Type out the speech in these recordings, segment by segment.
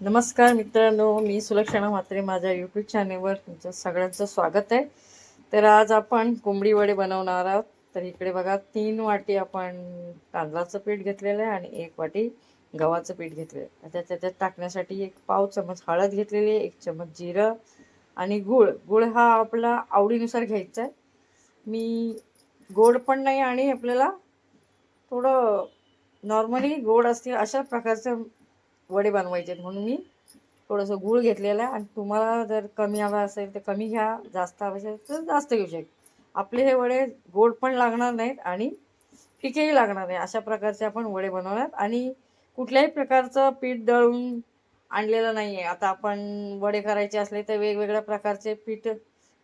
नमस्कार मित्रांनो मी सुलक्षणा म्हात्रे माझ्या यूट्यूब चॅनेलवर तुमचं सगळ्यांचं स्वागत आहे. तर आज आपण कोंबडी वडे बनवणार आहोत. तर इकडे बघा तीन वाटी आपण तांदळाचं पीठ घेतलेलं आहे आणि एक वाटी गव्हाचं पीठ घेतलेलं आहे. आता त्याच्यात टाकण्यासाठी एक पाव चमच हळद घेतलेली आहे एक चमच जिरं आणि गूळ. गूळ हा आपला आवडीनुसार घ्यायचा आहे. मी गोड पण नाही आणि आपल्याला थोडं नॉर्मली गोड असतील अशा प्रकारचं वडे बनवायचे आहेत म्हणून मी थोडंसं गूळ घेतलेलं आहे. आणि तुम्हाला जर कमी हवा असेल तर कमी घ्या जास्त हवं असेल तर जास्त घेऊ शकता आपले हे वडे गोड पण लागणार नाहीत आणि फिकेही लागणार नाही. अशा प्रकारचे आपण वडे बनवणार. आणि कुठल्याही प्रकारचं पीठ दळून आणलेलं नाही आहे आता आपण वडे करायचे असले तर वेगवेगळ्या प्रकारचे पीठ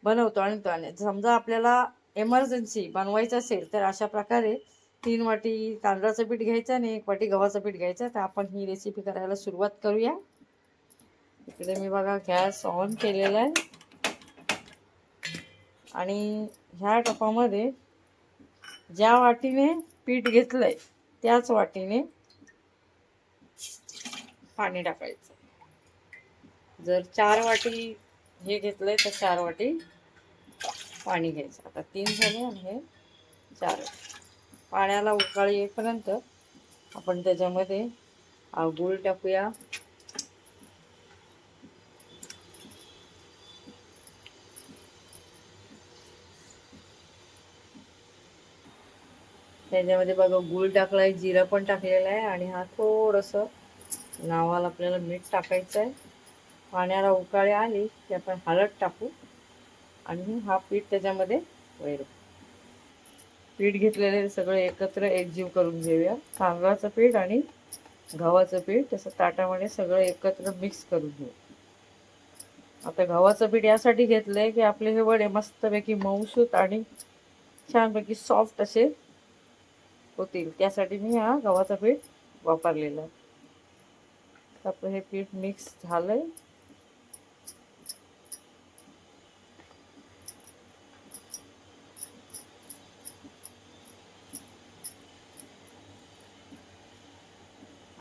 बनवतो आणतो आणि समजा आपल्याला एमर्जन्सी बनवायचं असेल तर अशा प्रकारे तीन वाटी तांदळाचं पीठ घ्यायचं आणि एक वाटी गव्हाचं पीठ घ्यायचं. तर आपण ही रेसिपी करायला सुरुवात करूया. इकडे मी बघा गॅस ऑन केलेला आहे. आणि ह्या टपामध्ये ज्या वाटीने पीठ घेतलंय त्याच वाटीने पाणी टाकायचं. जर चार वाटी हे घेतलंय तर चार वाटी पाणी घ्यायचं. आता तीन झाले आणि हे चार पाण्याला उकाळी येईपर्यंत आपण त्याच्यामध्ये गूळ टाकूया. त्याच्यामध्ये बघा गूळ टाकलाय जिरं पण टाकलेलं आहे आणि हा थोडंसं नावाला आपल्याला मीठ टाकायचं आहे. पाण्याला उकाळी आली की आपण हळद टाकू आणि हा पीठ त्याच्यामध्ये वैरू पीठ घेतलेले सगळे एकत्र एकजीव करून घेऊया. तांदळाचं पीठ आणि गव्हाचं पीठ तसं ताटामध्ये सगळं एकत्र मिक्स करून घेऊ. आता गव्हाचं पीठ यासाठी घेतलंय की आपले हे वडे मस्तपैकी मऊसूत आणि छानपैकी सॉफ्ट असे होतील. त्यासाठी मी हा गव्हाचं पीठ वापरलेलं आहे. आपलं हे पीठ मिक्स झालंय.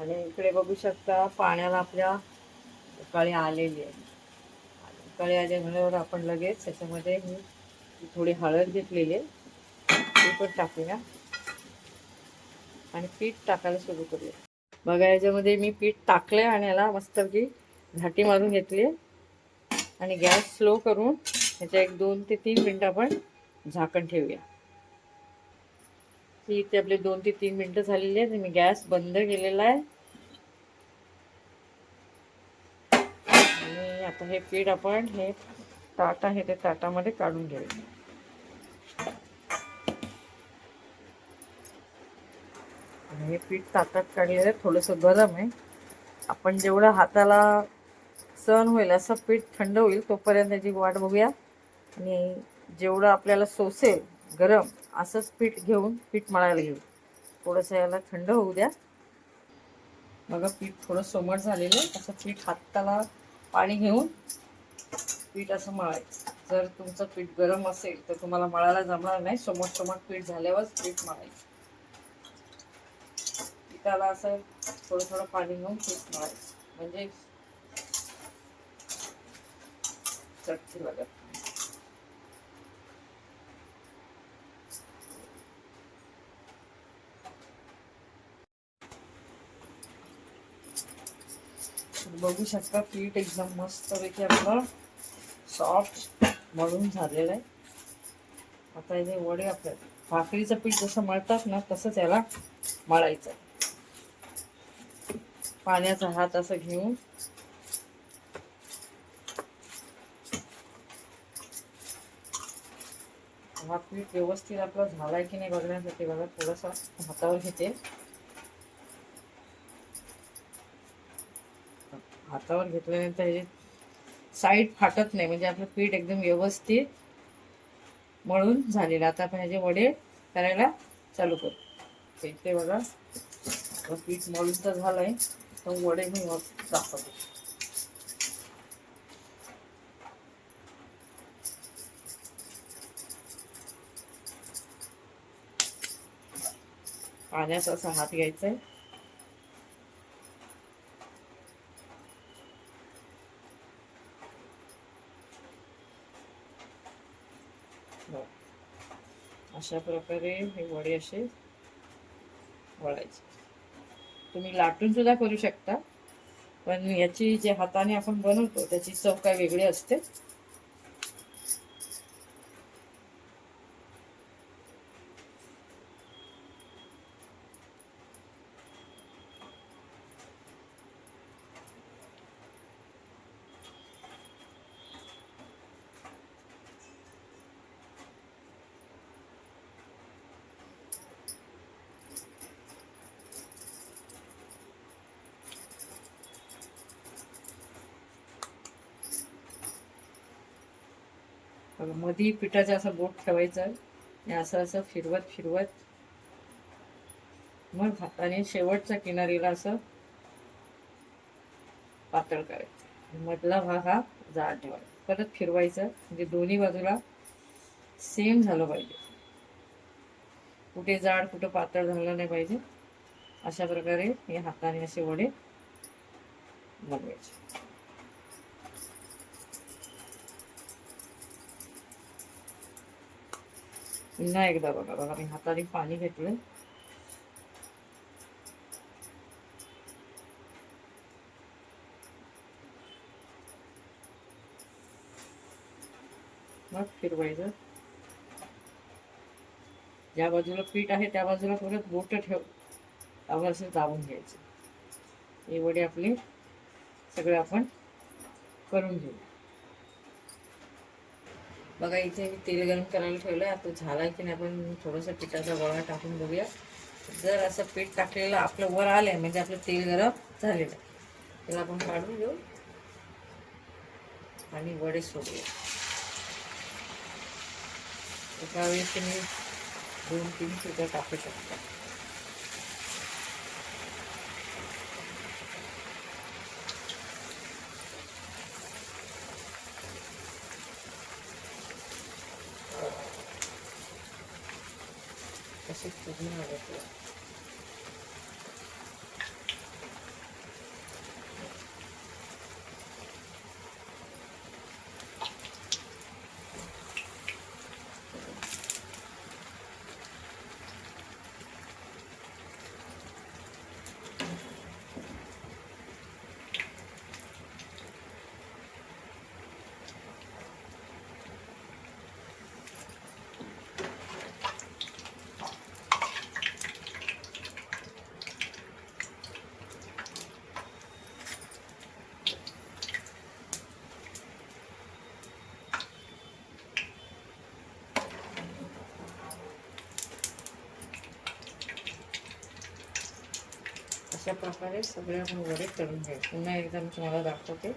आणि इकडे बघू शकता पाण्याला आपल्या कळी आलेली आहे. कळी आले म्हणल्यावर आपण लगेच त्याच्यामध्ये ही थोडी हळद घेतलेली आहे. ती पण टाकूया. आणि पीठ टाकायला सुरू करूया. बघा याच्यामध्ये मी पीठ टाकलंय आणि याला मस्तपैकी घाटी मारून घेतली आणि गॅस स्लो करून ह्याच्या एक दोन ते तीन मिनटं आपण झाकण ठेवूया. की इथे आपले दोन ते तीन मिनटं झालेली आहेत मी गॅस बंद केलेला आहे. आणि आता हे पीठ आपण हे ताट आहे ते ताटामध्ये काढून घेऊया. हे पीठ ताटात काढलेलं आहे थोडंसं गरम आहे. आपण जेवढं हाताला सहन होईल असं पीठ थंड होईल तोपर्यंत त्याची वाट बघूया. आणि जेवढं आपल्याला सोसेल गरम असंच पीठ घेऊन पीठ मळायला घेऊ. थोडंसं याला थंड होऊ द्या. बघा पीठ थोडं सोमट झालेलं आहे. असं पीठ हाताला पाणी घेऊन पीठ असं मळायचं. जर तुमचं पीठ गरम असेल तर तुम्हाला मळायला जमणार नाही. सोमट सोमट पीठ झाल्यावरच पीठ मळायचं. पिठाला असं थोडं थोडं पाणी घेऊन पीठ मळायचं. म्हणजे चटकी लागत बघू शकता पीठ एकदम मस्तपैकी आपलं सॉफ्ट मळून झालेलं आहे. आता हे वडे आपल्या भाकरीचं पीठ जसं मळतात ना तसंच याला मळायचं. पाण्याचा हात असं घेऊन. हा पीठ व्यवस्थित आपला झालाय की नाही बघण्यासाठी बघा थोडासा हातावर घेते. हातावर घेतल्यानंतर हे साईड फाटत नाही म्हणजे आपलं पीठ एकदम व्यवस्थित मळून झालेलं. आता आपण ह्याचे वडे करायला चालू करू. इथे बघा. पीठ मळून तर झालंय तर वडे मी दाखवतो. पाण्याचा असा हात घ्यायचा आहे घ्यावं अशा प्रकारे हे वडे असे वळायचे. तुम्ही लाटून सुद्धा करू शकता. पण याची जे हाताने आपण बनवतो त्याची चव काय वेगळी असते. बघा, मधी पिठाचं असं बोट ठेवायचं आणि असं असं फिरवत फिरवत मग हाताने शेवटच्या किनारीला असं पातळ करायचं. मधला भाग हा जाड ठेवायचा. परत फिरवायचं. म्हणजे दोन्ही बाजूला सेम झालं पाहिजे. कुठे जाड कुठं पातळ झालं नाही पाहिजे. अशा प्रकारे हे हाताने असे वडे बनवायचे. पुन्हा एकदा बघा बघा मी हाताने पाणी घेतलं मग फिरवायचं. ज्या बाजूला पीठ आहे त्या बाजूला परत बोट ठेव. त्यावर असं दाबून घ्यायचं. हे वडे आपले सगळे आपण करून घेऊ. बघा इथे मी तेल गरम करायला ठेवलं आता झाला की नाही आपण थोडंसं पिठाचा गोळा टाकून बघूया. जर असं पीठ टाकलेलं आपलं वर आलंय म्हणजे आपलं तेल गरम झालेलं आहे. त्याला आपण काढून घेऊ आणि वडे सोडूया. एका वेळेस तुम्ही दोन तीन सुद्धा टाकू शकता. Es que es. अशा प्रकारे सगळे आपण वडे करून घ्यायचे. पुन्हा एकदा मी तुम्हाला दाखवते.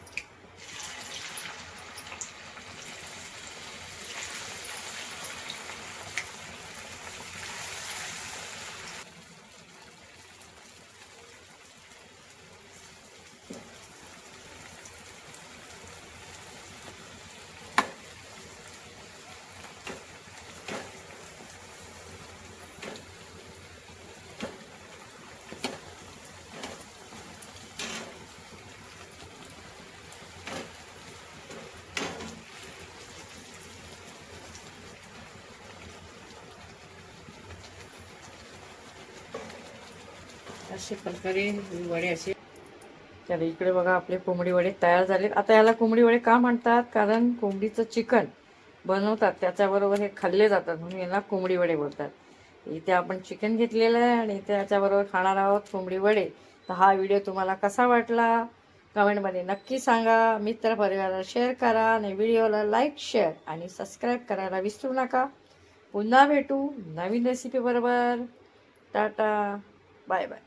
असे प्रकारे वडे असे. तर इकडे बघा आपले कोंबडी वडे तयार झाले आता याला कोंबडी वडे का म्हणतात? कारण कोंबडीचं चिकन बनवतात त्याच्याबरोबर हे खाल्ले जातात म्हणून याला कोंबडी वडे बोलतात. इथे आपण चिकन घेतलेलं आहे आणि त्याच्याबरोबर खाणार आहोत कोंबडी वडे. तर हा व्हिडिओ तुम्हाला कसा वाटला? कमेंटमध्ये नक्की सांगा. मित्र परिवाराला शेअर करा आणि व्हिडिओला लाईक शेअर आणि सबस्क्राईब करायला विसरू नका. पुन्हा भेटू नवीन रेसिपीबरोबर टाटा. Bye bye.